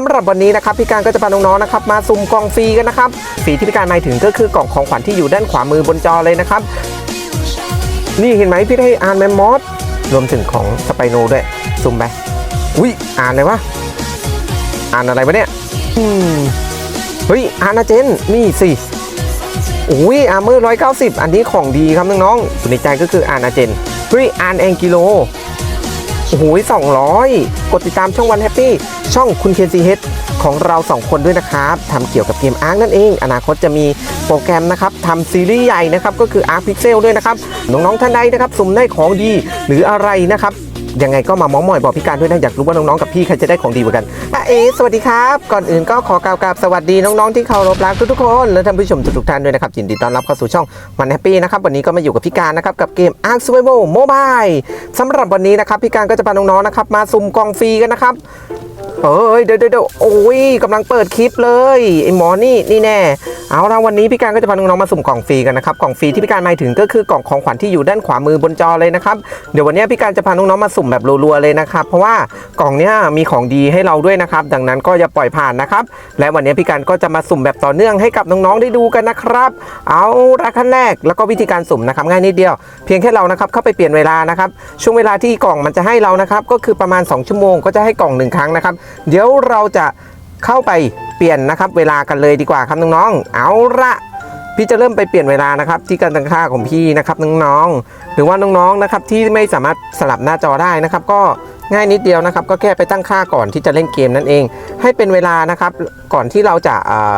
สำหรับวันนี้นะครับพี่การก็จะพาน้องๆนะครับมาสุ่มกล่องฟรีกันนะครับฟรีที่พี่การหมายถึงก็คือกล่องของขวัญที่อยู่ด้านขวามือบนจอเลยนะครับ นี่เห็นไหมพี่ได้อ่านแมมมอสรวมถึงของสไปโนด้วยสุ่มไปอุ้ยอ่านเลยวะอ่านอะไรวะเนี่ยอืมเฮ้ยอ่านนะเจนนี่สิอุ้ยอาร์เมอร์ร้อยเก้าสิบอันนี้ของดีครับน้องๆอยู่ในใจก็คืออ่านนะเจนเฮ้ยอ่านแองกิโล โอ้โหสองร้อยกดติดตามช่องวันแฮปปี้ช่องคุณเคนซีเฮดของเราสองคนด้วยนะครับทำเกี่ยวกับเกมอาร์คนั่นเอง อนาคตจะมีโปรแกรมนะครับทำซีรีส์ใหญ่นะครับก็คืออาร์คพิกเซลด้วยนะครับน้องๆท่านใดนะครับสุ่มได้ของดีหรืออะไรนะครับ ยังไงก็มาม้อมอยบอกพี่การด้วยนะอยากรู้ว่าน้องๆกับพี่ใครจะได้ของดีกว่ากันอะเอสวัสดีครับ ก่อนอื่นก็ขอกล่าวกับสวัสดีน้องๆที่เคารพรักทุกๆคนและท่านผู้ชมทุกๆท่านด้วยนะครับยินดีต้อนรับเข้าสู่ช่องมันแฮปปี้นะครับวันนี้ก็มาอยู่กับพี่การนะครับกับเกม Ark Survival Mobile สำหรับวันนี้นะครับพี่การก็จะพาน้องๆนะครับมาสุ่มกล่องฟรีกันนะครับเอ้ยเดี๋ยวเดี๋ยวโอ้ยกำลังเปิดคลิปเลยไอ้หมอนี่นี่แน่เอาละวันนี้พี่การก็จะพาน้องๆมาสุ่มกล่องฟรีกันนะครับกล่องฟรีที่พี่การหมายถึงก็คือกล่องของขวัญที่อยู่ด้านขวามือบนจอเลยนะครับเดี๋ยววันนี้พี่การจะพาน้องๆมาสุ่มแบบรัวๆเลยนะครับ เพราะว่ากล่องเนี้ยมีของดีให้เราด้วยนะครับ ดังนั้นก็อย่าปล่อยผ่านนะครับ และวันนี้พี่การก็จะมาสุ่มแบบต่อเนื่องให้กับน้องๆได้ดูกันนะครับ เอาละขั้นแรกแล้วก็วิธีการสุ่มนะครับง่ายนิดเดียว เพียงแค่เรานะครับเข้าไปเปลี่ยนเวลานะครับช่วงเวลาที่กล่องมันจะให้เรานะครับก็คือประมาณ 2 ชั่วโมงก็จะให้กล่องหนึ่งครั้งนะครับ เดี๋ยวเราจะเข้าไปเปลี่ยนนะครับเวลากันเลยดีกว่าครับน้องๆ เอาละ พี่จะเริ่มไปเปลี่ยนเวลานะครับ ที่การตั้งค่าของพี่นะครับน้องๆหรือว่าน้องๆนะครับที่ไม่สามารถสลับหน้าจอได้นะครับ ก็ง่ายนิดเดียวนะครับ ก็แค่ไปตั้งค่าก่อนที่จะเล่นเกมนั่นเอง ให้เป็นเวลานะครับ ก่อนที่เราจะเออ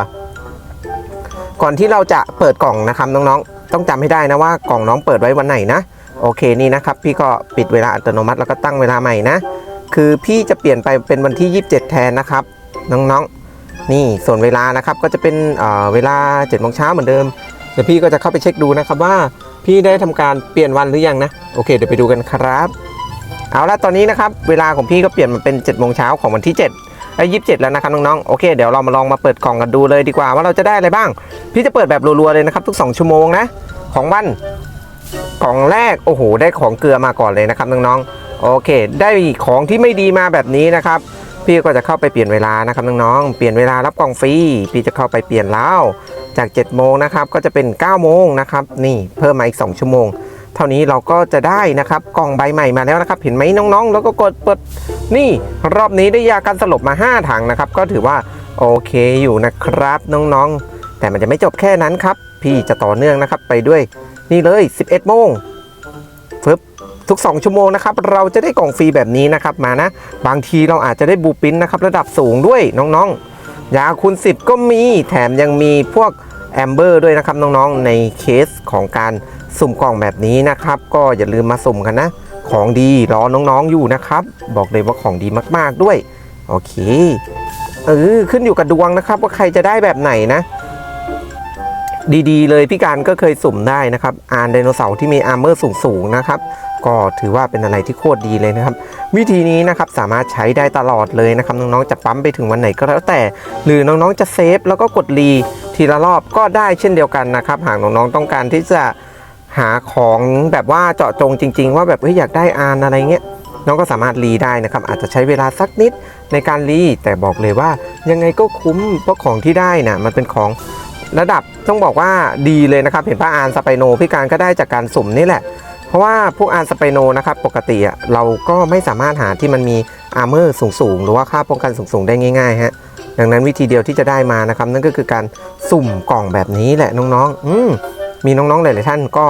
ก่อนที่เราจะเปิดกล่องนะครับน้องๆ ต้องจำให้ได้นะว่ากล่องน้องเปิดไว้วันไหนนะโอเคนี่นะครับ พี่ก็ปิดเวลาอัตโนมัติแล้วก็ตั้งเวลาใหม่นะ คือพี่จะเปลี่ยนไปเป็นวันที่ 27 แทนนะครับ น้องๆ นี่ส่วนเวลานะครับก็จะเป็นเเวลา7โมงเช้าเหมือนเดิมเดี๋ยวพี่ก็จะเข้าไปเช็คดูนะครับว่าพี่ได้ทำการเปลี่ยนวันหรือยังนะโอเคเดี๋ยวไปดูกันครับ เอาละตอนนี้นะครับเวลาของพี่ก็เปลี่ยนมาเป็น7โมงเช้าของวันที่7ไอ้ยี่สิบเจ็ดแล้วนะครับน้องๆโอเคเดี๋ยวเรามาลองมาเปิดกล่องกันดูเลยดีกว่าว่าเราจะได้อะไรบ้าง พี่จะเปิดแบบรัวๆเลยนะครับทุก 2 ชั่วโมงนะของวันกล่องแรกโอ้โหได้ของเกลือมาก่อนเลยนะครับน้องๆโอเค ได้ของที่ไม่ดีมาแบบนี้นะครับ พี่ก็จะเข้าไปเปลี่ยนเวลานะครับน้องๆ เปลี่ยนเวลารับกล่องฟรี พี่จะเข้าไปเปลี่ยนแล้วจาก7โมงนะครับก็จะเป็น9โมงนะครับนี่เพิ่มมาอีก 2 ชั่วโมง เท่านี้เราก็จะได้นะครับกล่องใบใหม่มาแล้วนะครับ เห็นไหมน้องๆ แล้วก็กดเปิดนี่รอบนี้ได้ยากันสลบมา 5 ถังนะครับ ก็ถือว่าโอเคอยู่นะครับน้องๆ แต่มันจะไม่จบแค่นั้นครับ พี่จะต่อเนื่องนะครับไปด้วยนี่เลย 11โมง ทุก 2 ชั่วโมงนะครับเราจะได้กล่องฟรีแบบนี้นะครับมานะ บางทีเราอาจจะได้บูปินนะครับระดับสูงด้วยน้องๆ ยาคูณ10 ก็มีแถมยังมีพวกแอมเบอร์ด้วยนะครับน้องๆ ในเคสของการสุ่มกล่องแบบนี้นะครับ ก็อย่าลืมมาสุ่มกันนะ ของดีรอน้องๆอยู่นะครับ บอกเลยว่าของดีมากๆด้วย โอเคเออขึ้นอยู่กับดวงนะครับ ว่าใครจะได้แบบไหนนะ ดีๆ เลยพี่การก็เคยสุ่มได้นะครับอานไดโนเสาร์ที่มีอาร์เมอร์สูงๆนะครับ ก็ถือว่าเป็นอะไรที่โคตรดีเลยนะครับ วิธีนี้นะครับสามารถใช้ได้ตลอดเลยนะครับน้องๆจะปั๊มไปถึงวันไหนก็แล้วแต่ หรือน้องๆจะเซฟแล้วก็กดรีทีละรอบก็ได้เช่นเดียวกันนะครับ หากน้องๆต้องการที่จะหาของแบบว่าเจาะจงจริง ๆ ว่าแบบเฮ้ยอยากได้อานอะไรเงี้ยน้องก็สามารถรีได้นะครับ อาจจะใช้เวลาสักนิดในการรีแต่บอกเลยว่ายังไงก็คุ้มเพราะของที่ได้นะมันเป็นของ ระดับต้องบอกว่าดีเลยนะครับ เห็นป้าอานสไปโนพี่การก็ได้จากการสุ่มนี่แหละ เพราะว่าพวกอานสไปโนนะครับปกติเราก็ไม่สามารถหาที่มันมีอาร์เมอร์สูงๆ หรือว่าค่าป้องกันสูงๆ ได้ง่ายๆฮะดังนั้นวิธีเดียวที่จะได้มานะครับ นั่นก็คือการสุ่มกล่องแบบนี้แหละน้องๆอืมมีน้องๆหลายๆท่านก็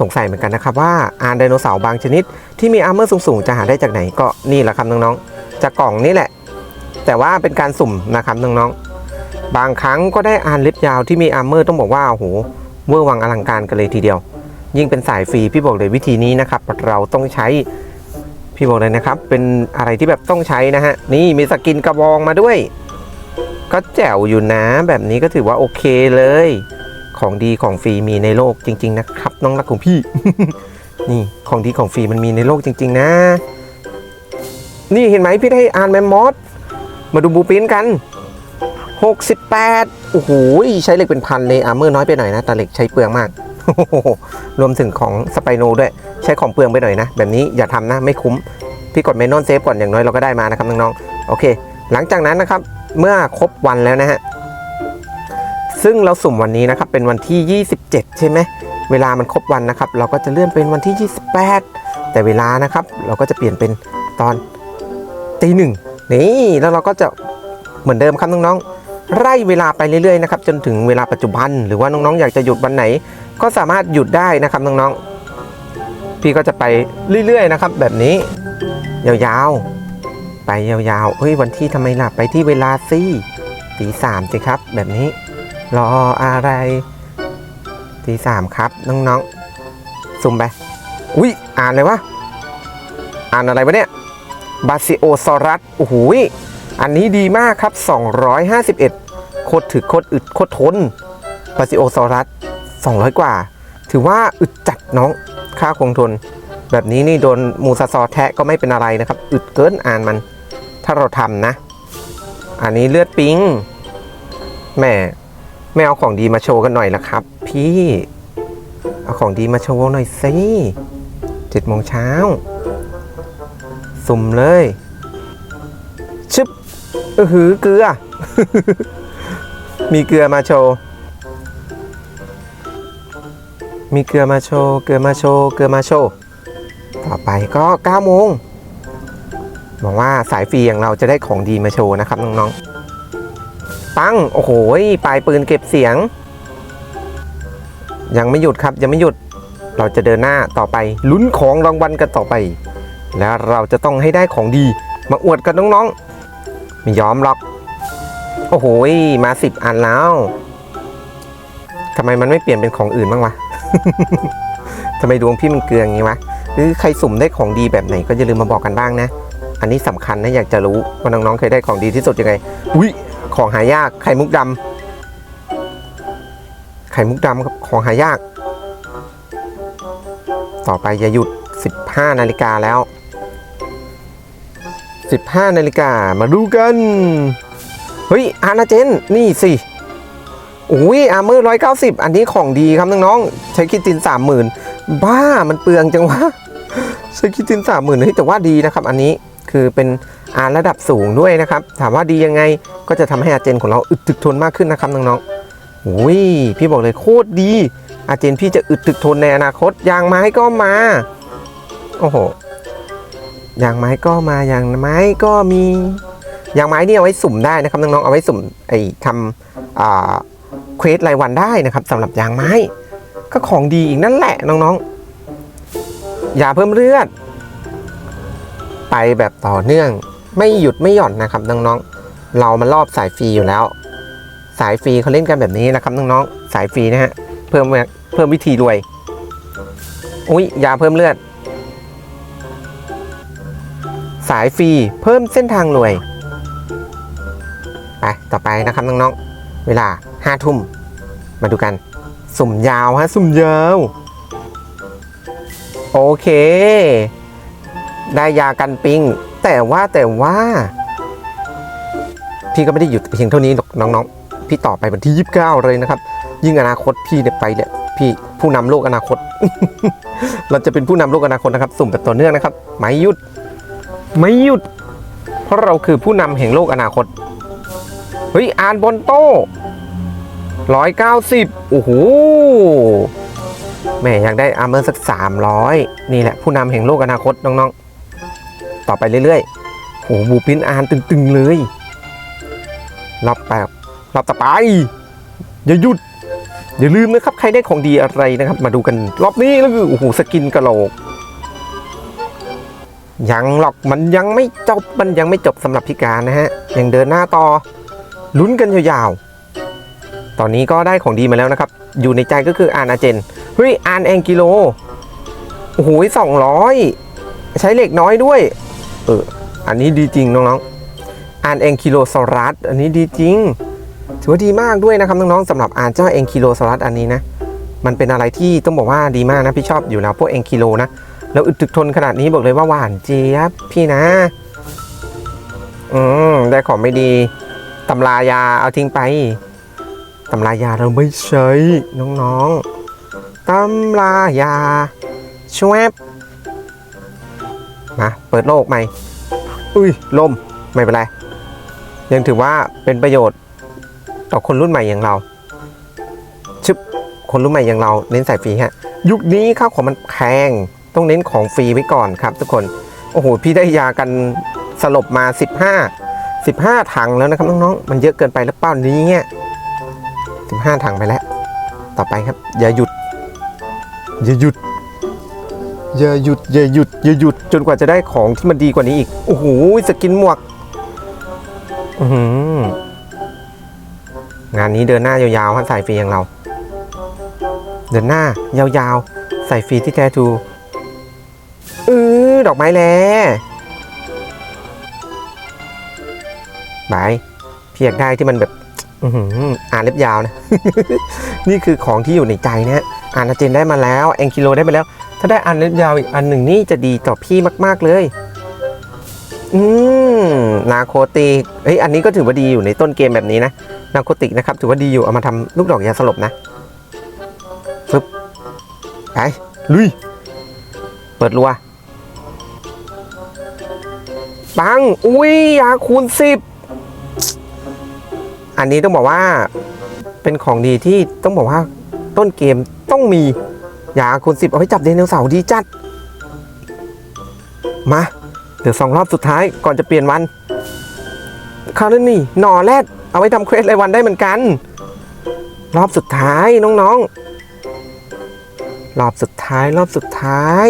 สงสัยเหมือนกันนะครับว่าอานไดโนเสาร์บางชนิด ที่มีอาร์เมอร์สูงๆ จะหาได้จากไหนก็นี่แหละครับน้องๆจากกล่องนี่แหละ แต่ว่าเป็นการสุ่มนะครับน้องๆ บางครั้งก็ได้อานเล็บยาวที่มีอาร์เมอร์ต้องบอกว่าโอ้โหเวอร์วังอลังการกันเลยทีเดียว ยิ่งเป็นสายฟรีพี่บอกเลยวิธีนี้นะครับ เราต้องใช้พี่บอกเลยนะครับ เป็นอะไรที่แบบต้องใช้นะฮะ นี่มีสกินกระบองมาด้วย ก็แจ๋วอยู่นะ แบบนี้ก็ถือว่าโอเคเลย ของดีของฟรีมีในโลกจริง ๆ นะครับ น้องรักของพี่ นี่ของดีของฟรีมันมีในโลกจริง ๆ นะ นี่เห็นไหมพี่ได้อ่านแมมมอสมาดูบูปินกัน 68 โอ้โห ใช้เหล็กเป็นพันเลยอาร์เมอร์น้อยไปหน่อยนะแต่เหล็กใช้เปลืองมาก รวมถึงของสไปโนด้วย ใช้ของเปลืองไปหน่อยนะ แบบนี้อย่าทำนะไม่คุ้ม พี่กดเมนนอนเซฟก่อนอย่างน้อยเราก็ได้มานะครับน้องๆ โอเค หลังจากนั้นนะครับ เมื่อครบวันแล้วนะฮะ ซึ่งเราสุ่มวันนี้นะครับ เป็นวันที่ 27 ใช่ไหม เวลามันครบวันนะครับ เราก็จะเลื่อนเป็นวันที่ 28 แต่เวลานะครับ เราก็จะเปลี่ยนเป็นตอนตีหนึ่งนี่ แล้วเราก็จะเหมือนเดิมครับน้องๆ ไล่เวลาไปเรื่อยๆนะครับจนถึงเวลาปัจจุบัน หรือว่าน้องๆ อยากจะหยุดวันไหน ก็สามารถหยุดได้นะครับน้องๆ พี่ก็จะไปเรื่อยๆนะครับแบบนี้ยาวๆ ไปยาวๆเฮ้ยวันที่ทำไมล่ะไปที่เวลาสิตีสามสิครับ แบบนี้ รออะไรตีสามครับน้องๆซุ่มไปอุ้ยอ่านเลยวะอ่านอะไรวะเนี่ยบาซิโอซอรัสโอ้โหย อันนี้ดีมากครับ 251 โคตรถึกโคตรอึดโคตรทนบาซิโอซอรัส 200 กว่า ถือว่าอึดจัดน้องค่าคงทน แบบนี้นี่โดนมูซาซอแทะก็ไม่เป็นอะไรนะครับ อึดเกินอ่านมัน ถ้าเราทำนะ อันนี้เลือดปิงแม่ไม่เอาของดีมาโชว์กันหน่อยละครับ พี่ เอาของดีมาโชว์หน่อยสิเจ็ดโมงเช้าสุ่มเลย เออหือเกลือ มีเกลือมาโชว์ มีเกลือมาโชว์ เกลือมาโชว์ เกลือมาโชว์ ต่อไปก็9โมงหวังว่าสายฟรีอย่างเราจะได้ของดีมาโชว์นะครับน้องๆ ปัง โอ้โห ปลายปืนเก็บเสียง ยังไม่หยุดครับ ยังไม่หยุด เราจะเดินหน้าต่อไปลุ้นของรางวัลกันต่อไป แล้วเราจะต้องให้ได้ของดี มาอวดกันน้องๆ ไม่ยอมหรอก โอ้โหมาสิบอันแล้วทำไมมันไม่เปลี่ยนเป็นของอื่นบ้างวะทำไมดวงพี่มันเกลืออย่างงี้วะหรือใครสุ่มได้ของดีแบบไหนก็อย่าลืมมาบอกกันบ้างนะ อันนี้สำคัญนะอยากจะรู้ว่าน้องๆเคยได้ของดีที่สุดยังไง อุ้ยของหายากไข่มุกดำไข่มุกดำครับของหายาก ต่อไปอย่าหยุด 15 นาฬิกาแล้ว 15 นาฬิกามาดูกัน เฮ้ย อานาเจน นี่สิอุ้ยอาร์เมอร์ร้อยเก้าสิบอันนี้ของดีครับน้องๆใช้คิดตินสามหมื่นบ้ามันเปลืองจังวะใช้คิดตินสามหมื่นเฮ้ยแต่ว่าดีนะครับ อันนี้คือเป็นอาร์ระดับสูงด้วยนะครับ ถามว่าดียังไงก็จะทำให้อาเจนของเราอึดถึกทนมากขึ้นนะครับน้องๆอุ้ยพี่บอกเลยโคตรดี อาเจนพี่จะอึดถึกทนในอนาคตยางไม้ก็มาโอ้โห ยางไม้ก็มายางไม้ก็มียางไม้นี่เอาไว้สุ่มได้นะครับน้องๆเอาไว้สุ่มไอ้ทำอ่าเควสรายวันได้นะครับสำหรับยางไม้ ก็ของดีอีกนั่นแหละน้องๆ อย่าเพิ่มเลือด ไปแบบต่อเนื่องไม่หยุดไม่หย่อนนะครับน้องๆเรามันรอบสายฟรีอยู่แล้ว สายฟรีเขาเล่นกันแบบนี้นะครับน้องๆสายฟรีนะฮะเพิ่มเพิ่มวิธีรวยอุ้ยยาเพิ่มเลือด สายฟรีเพิ่มเส้นทางรวย ไป ต่อไปนะครับน้องๆ เวลาห้าทุ่ม มาดูกัน สุ่มยาวฮะ สุ่มยาว โอเค ได้ยากันปิง แต่ว่าแต่ว่า พี่ก็ไม่ได้หยุดเพียงเท่านี้หรอกน้องๆ พี่ต่อไปวันที่ 29 เลยนะครับ ยิ่งอนาคตพี่เนี่ยไปเนี่ยพี่ผู้นำโลกอนาคต เราจะเป็นผู้นำโลกอนาคตนะครับ สุ่มแบบต่อเนื่องนะครับ ไม่หยุด ไม่หยุด เพราะเราคือผู้นำแห่งโลกอนาคต เฮ้ย อ่านบนโต้ร้อยเก้าสิบโอ้โหแม่อยากได้อาร์เมอร์สักสามร้อยนี่แหละผู้นำแห่งโลกอนาคตน้องๆ ต่อไปเรื่อยๆโอ้โหบูปินอ่านตึงๆเลยรับแบบรับต่อไป อย่าหยุด อย่าลืมนะครับ ใครได้ของดีอะไรนะครับ มาดูกันรอบนี้แล้วคือโอ้โหสกินกระโหลก ยังหรอกมันยังไม่จบมันยังไม่จบสำหรับพิการนะฮะยังเดินหน้าต่อลุ้นกันยาวๆ ตอนนี้ก็ได้ของดีมาแล้วนะครับ อยู่ในใจก็คืออ่านอาเจนเฮ้ยอ่านแองกิโลโอ้โหสองร้อยใช้เหล็กน้อยด้วย เออ อันนี้ดีจริงน้องๆอ่านแองกิโลซอรัสอันนี้ดีจริงถือว่าดีมากด้วยนะครับน้องๆสำหรับอ่านเจ้าแองกิโลซอรัสอันนี้นะมันเป็นอะไรที่ต้องบอกว่าดีมากนะพี่ชอบอยู่แล้วพวกแองกิโลนะ แล้วอึดถึกทนขนาดนี้บอกเลยว่าหวานเจี๊ยบพี่นะ อืมได้ของไม่ดีตำรายาเอาทิ้งไปตำรายาเราไม่ใช้น้องๆตำรายาชวบมาเปิดโลกใหม่ อุ้ยลมไม่เป็นไร ยังถือว่าเป็นประโยชน์ต่อคนรุ่นใหม่อย่างเราชึบคนรุ่นใหม่อย่างเราเน้นใส่ฟรีฮะ ยุคนี้ข้าวของมันแพง ต้องเน้นของฟรีไว้ก่อนครับ ทุกคนโอ้โหพี่ได้ยากันสลบมา 15 15 ถังแล้วนะครับน้องๆมันเยอะเกินไปหรือเปล่านี้เนี่ย15 ถังไปแล้ว ต่อไปครับ อย่าหยุด อย่าหยุด อย่าหยุด อย่าหยุด อย่าหยุด จนกว่าจะได้ของที่มันดีกว่านี้อีก โอ้โห สกินหมวก อืงานนี้เดินหน้ายาวๆฮะสายฟรีอย่างเรา เดินหน้ายาวๆ ใส่ฟรีที่แท้ทู ดอกไม้แลบายพี่อยากได้ที่มันแบบอืออ่านเล็บยาวนะ นี่คือของที่อยู่ในใจนะอ่านอาเจนได้มาแล้วแองกิโลได้มาแล้ว ถ้าได้อ่านเล็บยาวอีกอันหนึ่งนี่จะดีต่อพี่มาก ๆเลย อืมนาโคติกเฮ้ยอันนี้ก็ถือว่าดีอยู่ในต้นเกมแบบนี้นะนาโคติกนะครับ ถือว่าดีอยู่เอามาทำลูกดอกยาสลบนะฟึบไปลุย เปิดรัว ปัง อุ้ยยาคูณสิบอันนี้ต้องบอกว่าเป็นของดีที่ต้องบอกว่าต้นเกมต้องมียาคูณสิบเอาไว้จับไดโนเสาร์ดีจัด มาเดี๋ยวสองรอบสุดท้ายก่อนจะเปลี่ยนวันคราวนี้นี่หน่อแรดเอาไว้ทำเควสรายวันได้เหมือนกัน รอบสุดท้ายน้องๆ รอบสุดท้ายรอบสุดท้าย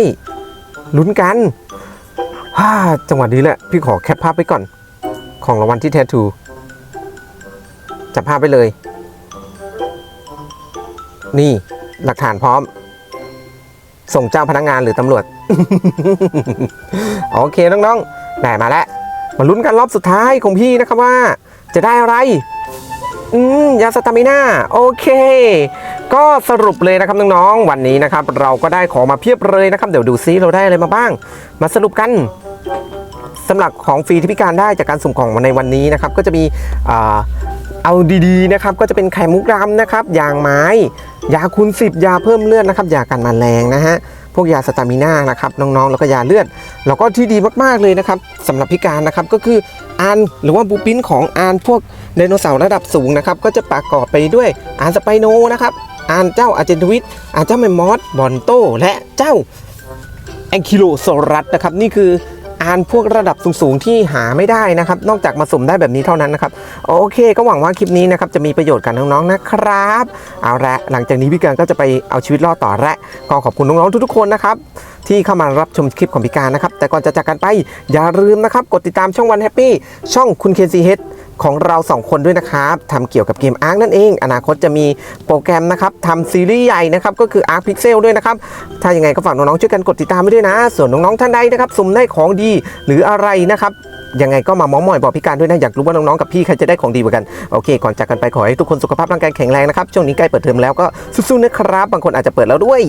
ลุ้นกัน ฮ่าจังหวะนี้แหละ พี่ขอแคปภาพไปก่อน ของรางวัลที่แททูจับภาพไปเลย นี่หลักฐานพร้อม ส่งเจ้าพนักงานหรือตำรวจ โอเคน้องๆได้มาแล้ว มาลุ้นกันรอบสุดท้ายของพี่นะครับว่า จะได้อะไร อืมยาสตามิน่าโอเค ก็สรุปเลยนะครับน้องๆวันนี้นะครับ เราก็ได้ของมาเพียบเลยนะครับ เดี๋ยวดูซิเราได้อะไรมาบ้าง มาสรุปกัน สำหรับของฟรีที่พิการได้จากการสุ่มของในวันนี้นะครับก็จะมีเอาดีๆนะครับก็จะเป็นไข่มุกรำนะครับยางไม้ ยาคูณ10 ยาเพิ่มเลือดนะครับยากันมแมลงนะฮะพวกยาสตามิน่านะครับน้องๆแล้วก็ยาเลือด แล้วก็ที่ดีมากๆเลยนะครับสำหรับพิการนะครับก็คืออานหรือว่าบูปินของอานพวกไดโนเสาร์ระดับสูงนะครับก็จะประกอบไปด้วยอานสไปโนนะครับอานเจ้าอาเจนทวิตอานเจ้าแมมมอสบอนโต และเจ้าแองคิโลโซรัสนะครับนี่คือ อ่านพวกระดับสูงๆที่หาไม่ได้นะครับ นอกจากมาสุ่มได้แบบนี้เท่านั้นนะครับ โอเค ก็หวังว่าคลิปนี้นะครับจะมีประโยชน์กับน้องๆนะครับ เอาละหลังจากนี้พี่การก็จะไปเอาชีวิตรอดต่อและก็ขอบคุณน้องๆทุกๆคนนะครับที่เข้ามารับชมคลิปของพี่การนะครับ แต่ก่อนจะจากกันไปอย่าลืมนะครับ กดติดตามช่องวันแฮปปี้ช่องคุณเคนซีเฮด ของเราสองคนด้วยนะครับทำเกี่ยวกับเกมอาร์คนั่นเอง อนาคตจะมีโปรแกรมนะครับทำซีรีส์ใหญ่นะครับก็คือ Arc Pixel ด้วยนะครับถ้ายังไงก็ฝากน้องๆช่วยกันกดติดตามไว้ด้วยนะ ส่วนน้องๆท่านใดนะครับสุ่มได้ของดีหรืออะไรนะครับยังไงก็มาม้อมอยบอกพี่การด้วยนะอยากรู้ว่าน้องๆกับพี่ใครจะได้ของดีกว่ากันโอเค ก่อนจากกันไปขอให้ทุกคนสุขภาพร่างกายแข็งแรงนะครับช่วงนี้ใกล้เปิดเทอมแล้วก็สู้ๆนะครับบางคนอาจจะเปิดแล้วด้วย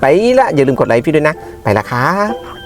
ไปละอย่าลืมกดไลค์พี่ด้วยนะ ไปละครับ